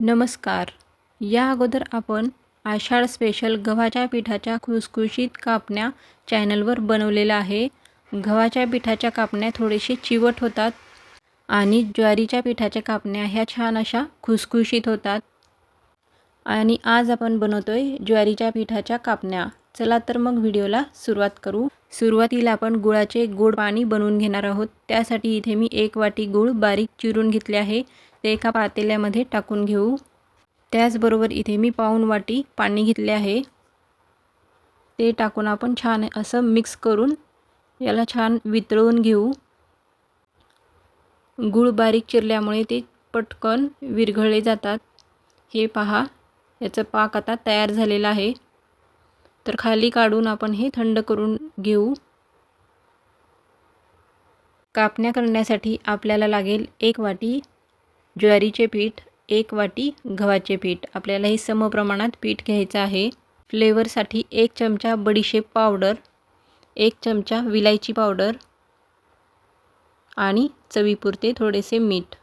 नमस्कार. या अगोदर आपण आषाढ स्पेशल गव्हाच्या पिठाच्या खुसखुशीत कापण्या चॅनलवर बनवलेलं आहे. गव्हाच्या पिठाच्या कापण्या थोडेसे चिवट होतात आणि ज्वारीच्या पिठाच्या कापण्या ह्या छान अशा खुसखुशीत होतात. आणि आज आपण बनवतोय ज्वारीच्या पिठाच्या कापण्या. चला तर मग व्हिडिओला सुरुवात करू. सुरुवातीला आपण गुळाचे गोड पाणी बनवून घेणार आहोत. त्यासाठी इथे मी एक वाटी गूळ बारीक चिरून घेतले आहे. ते एका पातेल्यामध्ये टाकून घेऊ. त्याचबरोबर इथे मी पाऊन वाटी पाणी घेतले आहे. ते टाकून आपण छान असं मिक्स करून याला छान वितळवून घेऊ. गूळ बारीक चिरल्यामुळे ते पटकन विरघळले जातात. हे पहा याचं पाक आता तयार झालेला आहे. तर खाली काढून आपण हे थंड करून घेऊ. कापण्या करण्यासाठी आपल्याला लागेल एक वाटी ज्वारीचे पीठ एक वाटी गव्हाचे पीठ. आपल्याला हे समप्रमाणात पीठ घ्यायचं आहे. फ्लेवरसाठी एक चमचा बडीशेप पावडर एक चमचा विलायची पावडर आणि चवीपुरते थोडेसे मीठ.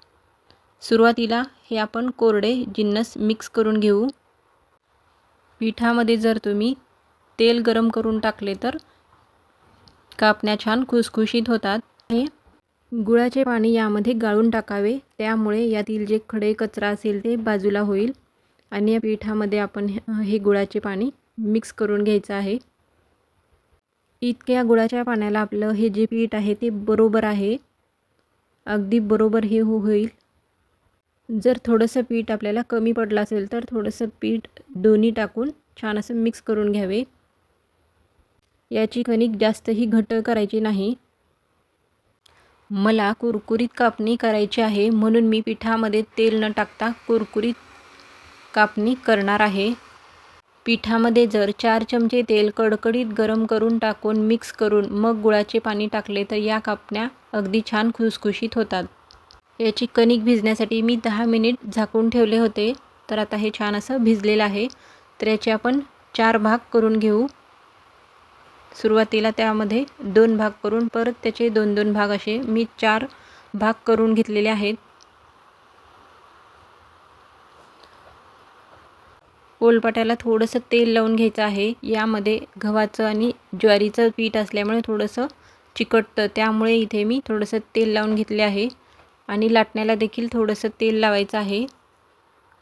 सुरुवातीला हे आपण कोरडे जिन्नस मिक्स करून घेऊ. पिठामध्ये जर तुम्ही तेल गरम करून टाकले तर कापण्या छान खुसखुशीत होतात. हे गुळाचे पाणी यामध्ये गाळून टाकावे. त्यामुळे यातील जे खडे कचरा असेल ते बाजूला होईल. आणि या पिठामध्ये आपण हे गुळाचे पाणी मिक्स करून घ्यायचं आहे. इतक्या गुळाच्या पाण्याला आपलं हे जे पीठ आहे ते बरोबर आहे. अगदी बरोबर हे हो होईल. जर थोडंसं पीठ आपल्याला कमी पडलं असेल तर थोडंसं पीठ दोन्ही टाकून छान असं मिक्स करून घ्यावे. याची कणिक जास्तही घट्ट करायची नाही. मला कुरकुरीत कापणी करायची आहे म्हणून मी पिठामध्ये तेल न टाकता कुरकुरीत कापणी करणार आहे. पिठामध्ये जर चार चमचे तेल कडकडीत गरम करून टाकून मिक्स करून मग गुळाचे पाणी टाकले तर या कापण्या अगदी छान खुसखुशीत होतात. याची कणिक भिजण्यासाठी मी दहा मिनिट झाकून ठेवले होते तर आता हे छान असं भिजलेलं आहे. तर याचे आपण चार भाग करून घेऊ. सुरुवातीला त्यामध्ये दोन भाग करून परत त्याचे दोन दोन भाग असे मी चार भाग करून घेतलेले आहेत. पोलपाट्याला थोडंसं तेल लावून घ्यायचं आहे. यामध्ये गव्हाचं आणि ज्वारीचं पीठ असल्यामुळे थोडंसं चिकटतं. त्यामुळे इथे मी थोडंसं तेल लावून घेतले आहे. आणि लाटण्याला देखील थोडंसं तेल लावायचं आहे.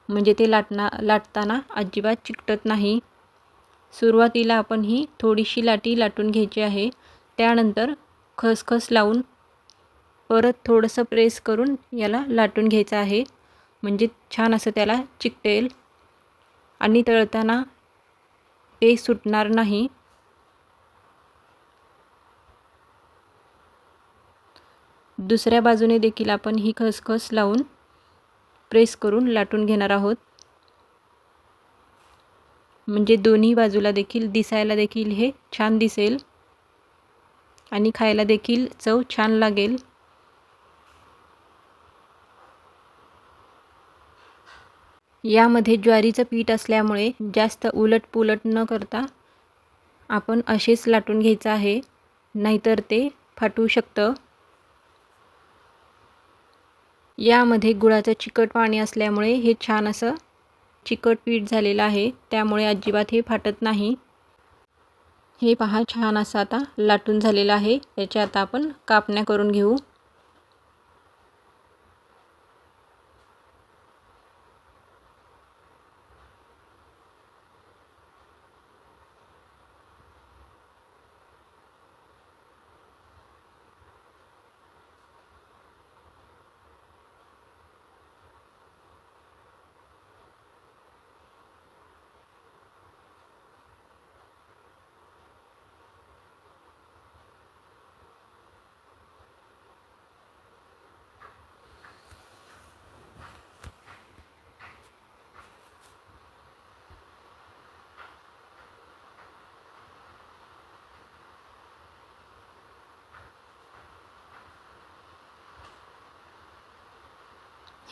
म्हणजे ते लाटना लाटताना अजिबात चिकटत नाही. सुरुवातीला आपण ही थोडीशी लाटी लाटून घ्यायची आहे. त्यानंतर खसखस लावून परत थोडंसं प्रेस करून याला लाटून घ्यायचं आहे. म्हणजे छान असं त्याला चिकटेल. आणि तळताना ते सुटणार नाही. दुसऱ्या बाजूने देखील आपण ही खसखस लावून प्रेस करून लाटून घेणार आहोत. म्हणजे दोन्ही बाजूला देखील दिसायला देखील हे छान दिसेल. आणि खायला देखील चव छान लागेल. यामध्ये ज्वारीचं पीठ असल्यामुळे जास्त उलट पुलट न करता आपण असेच लाटून घ्यायचं आहे नाहीतर ते फाटू शकतं. यामध्ये गुळाचं चिकट पाणी असल्यामुळे हे छान असं चिकट पीठ झालेलं आहे. त्यामुळे अजिबात हे फाटत नाही. हे पहा छान असं आता लाटून झालेलं आहे. याच्या आता आपण कापण्या करून घेऊ.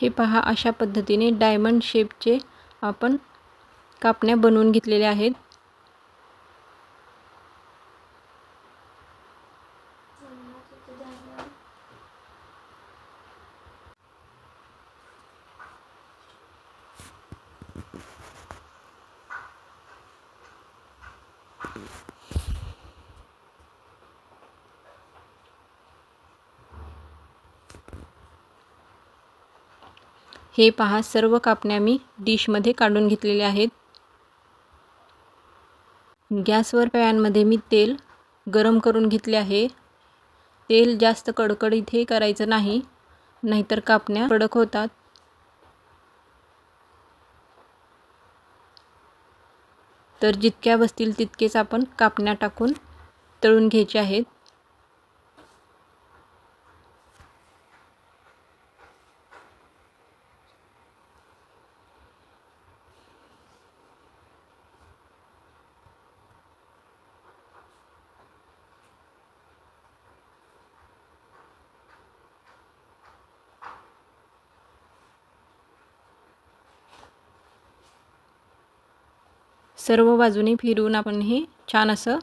हे पहा अशा पद्धतीने डायमंड शेपचे आपण कापण्या बनवून घेतलेल्या आहेत. हे पहा सर्व कापण्या मी डिशमध्ये काढून घेतलेल्या आहेत. गॅसवर पॅनमध्ये मी तेल गरम करून घेतले आहे. तेल जास्त कडकडीत हे करायचं नाही नाहीतर कापण्या कडक होतात. तर जितक्या बसतील तितकेच आपण कापण्या टाकून तळून घ्यायचे आहेत. सर्व बाजूने फिरवून आपण हे छान असं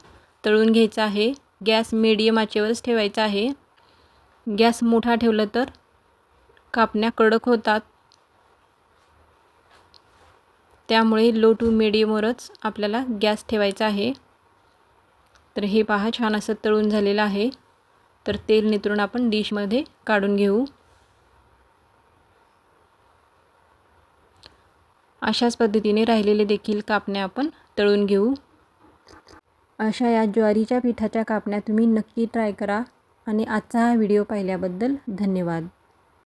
तळून घ्यायचं आहे. गॅस मीडियम आचेवरच ठेवायचा आहे. गॅस मोठा ठेवलं तर कापण्या कडक होतात. त्यामुळे लो टू मिडियमवरच आपल्याला गॅस ठेवायचा आहे. तर हे पहा छान असं तळून झालेलं आहे. तर तेल नितरून आपण डिशमध्ये काढून घेऊ. अशाच पद्धतीने राहिलेले देखील कापण्या आपण तळून घेऊ. अशा या ज्वारीच्या पिठाच्या कापण्या तुम्ही नक्की ट्राय करा. आणि आजचा हा व्हिडिओ पाहिल्याबद्दल धन्यवाद.